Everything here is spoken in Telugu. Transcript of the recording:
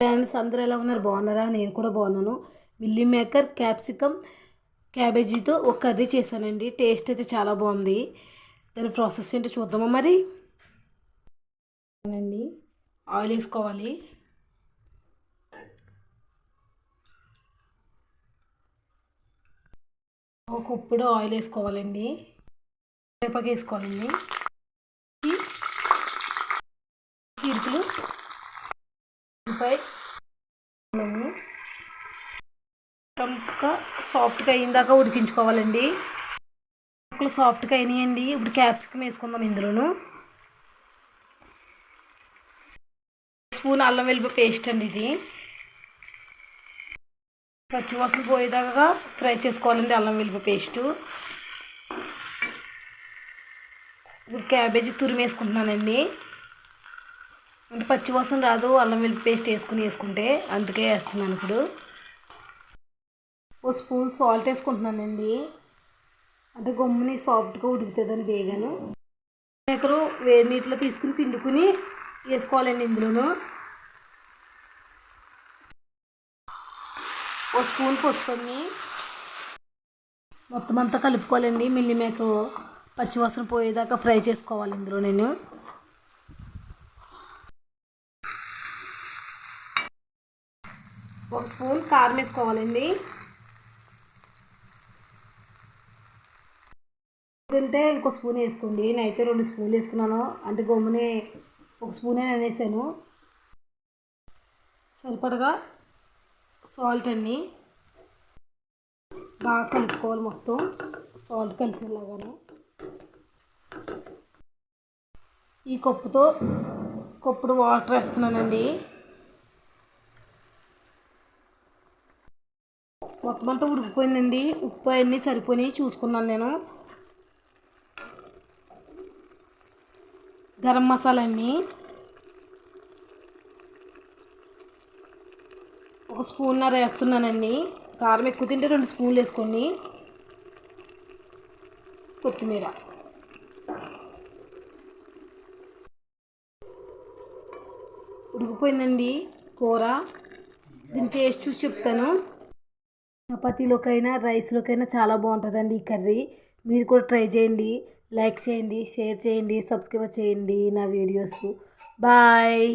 ఫ్రెండ్స్ అందరూ ఎలా ఉన్నారు? బాగున్నారా? నేను కూడా బాగున్నాను. మిల్లీ మేకర్ క్యాప్సికమ్ క్యాబేజీతో ఒక కర్రీ చేశానండి. టేస్ట్ అయితే చాలా బాగుంది. దాని ప్రాసెస్ ఏంటో చూద్దామా మరి? అండి ఆయిల్ వేసుకోవాలి. ఒక కుప్పుడు ఆయిల్ వేసుకోవాలండి. వేపాకు వేసుకోవాలండి. సాఫ్ట్గా అయిందాక ఉడికించుకోవాలండి. ముక్కలు సాఫ్ట్గా అయినాయండి. ఇప్పుడు క్యాప్సికమ్ వేసుకుందాం ఇందులోను. స్పూన్ అల్లం వెల్లిపాయ పేస్ట్ అండి ఇది. పచ్చివాసన పోయేదాకా ఫ్రై చేసుకోవాలండి అల్లం వెల్లిపాయ పేస్టు. ఇప్పుడు క్యాబేజీ తురిమేసుకుంటున్నానండి అంటే పచ్చివాసన రాదు అల్లం వెల్లుల్లి పేస్ట్ వేసుకుని వేసుకుంటే అందుకే వేస్తున్నాను ఇప్పుడు. ఓ స్పూన్ సాల్ట్ వేసుకుంటున్నానండి. అంటే గమ్ముని సాఫ్ట్గా ఉడుకుతుందని బేగాను మేకరు వేడి నీటిలో తీసుకుని పిండుకుని వేసుకోవాలండి ఇందులోను. ఓ స్పూన్ పసుపుని మొత్తం అంతా కలుపుకోవాలండి. మిల్లి మేకరు పచ్చివాసన పోయేదాకా ఫ్రై చేసుకోవాలి ఇందులో నేను. ఒక స్పూన్ కారం వేసుకోవాలండి. తింటే ఇంకో స్పూన్ వేసుకోండి. నేనైతే రెండు స్పూన్లు వేసుకున్నాను. అంటే గమ్మునే ఒక స్పూనే వేసాను. సరిపడగా సాల్ట్ అన్ని బాగా కలుపుకోవాలి మొత్తం. సాల్ట్ కలిసేలాగాను. ఈ కప్పుతో కప్పుడు వాటర్ వేస్తున్నానండి. మొత్తం అంతా ఉడికిపోయిందండి. ఉప్పు అన్నీ సరిపోయి చూసుకున్నాను నేను. గరం మసాలా అండి. ఒక స్పూన్నర వేస్తున్నానండి. కారం ఎక్కువ తింటే రెండు స్పూన్లు వేసుకోండి. కొత్తిమీర. ఉడికిపోయిందండి కూర. దీని టేస్ట్ చూసి చెప్తాను. చపాతీలోకైనా రైస్లోకైనా చాలా బాగుంటుందండి ఈ కర్రీ. మీరు కూడా ట్రై చేయండి. లైక్ చేయండి షేర్ చేయండి సబ్స్క్రైబ్ చేయండి నా వీడియోస్. బాయ్.